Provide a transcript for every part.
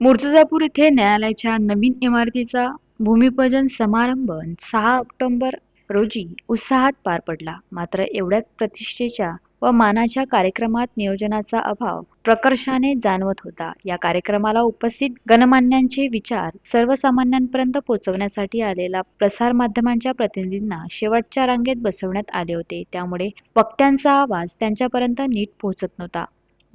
मुर्तुजापूर येथे न्यायालयाच्या नवीन इमारतीचा भूमिपूजन समारंभ सहा ऑक्टोबर रोजी उत्साहात पार पडला. मात्र एवढ्याच प्रतिष्ठेच्या व मानाच्या कार्यक्रमात नियोजनाचा अभाव प्रकर्षाने जाणवत होता. या कार्यक्रमाला उपस्थित गणमान्यांचे विचार सर्वसामान्यांपर्यंत पोहोचवण्यासाठी आलेला प्रसार माध्यमांच्या प्रतिनिधींना शेवटच्या रांगेत बसवण्यात आले होते. त्यामुळे वक्त्यांचा आवाज त्यांच्यापर्यंत नीट पोहोचत नव्हता.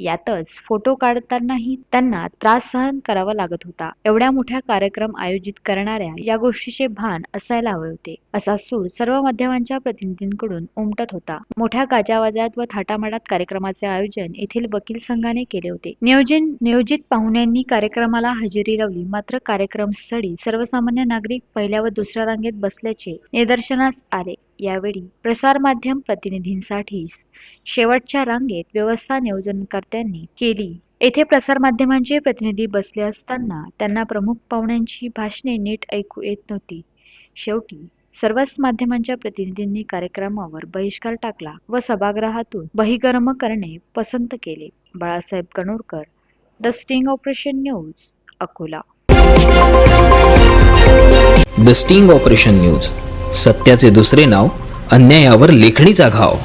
यातच फोटो काढतानाही त्यांना त्रास सहन करावा लागत होता. एवढ्या मोठ्या कार्यक्रम आयोजित करणाऱ्या या गोष्टीचे भान असायला हवे होते. असा सूर सर्व माध्यमांच्या प्रतिनिधींकडून उमटत होता. मोठ्या गाजावाजात व थाटामाटात कार्यक्रमाचे आयोजन येथील वकील संघाने केले होते. नियोजन नियोजित पाहुण्यांनी कार्यक्रमाला हजेरी लावली. मात्र कार्यक्रम स्थळी सर्वसामान्य नागरिक पहिल्या व दुसऱ्या रांगेत बसल्याचे निदर्शनास आले. यावेळी प्रसार माध्यम प्रतिनिधींसाठी शेवटच्या रांगेत व्यवस्था नियोजनकर्त्यांनी केली. येथे प्रसारमाध्यमांचे प्रतिनिधी बसले असताना त्यांना प्रमुख पाहुण्यांची भाषणे नीट ऐकू येत नव्हती. शेवटी सर्वच माध्यमांच्या प्रतिनिधींनी कार्यक्रमावर बहिष्कार टाकला व सभागृहातून बहिर्गम करणे पसंत केले. Balasaheb Kanorkar the sting operation news Akola. The sting operation news सत्याचे दुसरे नाव अन्यायावर लेखणीचा घाव.